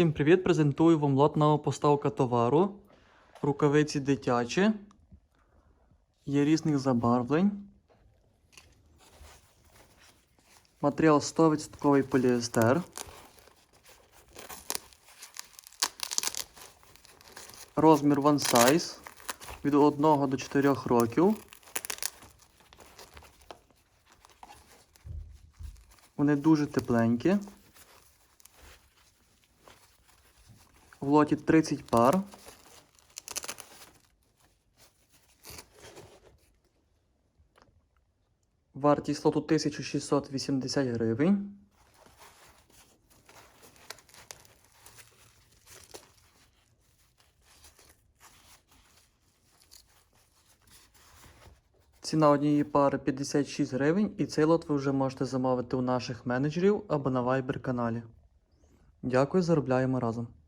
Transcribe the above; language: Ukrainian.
Всім привіт! Презентую вам лот поставка товару. Рукавиці дитячі. Є різних забарвлень. Матеріал 100% поліестер. Розмір one size від 1 до 4 років. Вони дуже тепленькі. В лоті 30 пар. Вартість лоту 1680 гривень. Ціна однієї пари 56 гривень, і цей лот ви вже можете замовити у наших менеджерів або на Viber каналі. Дякую, заробляємо разом.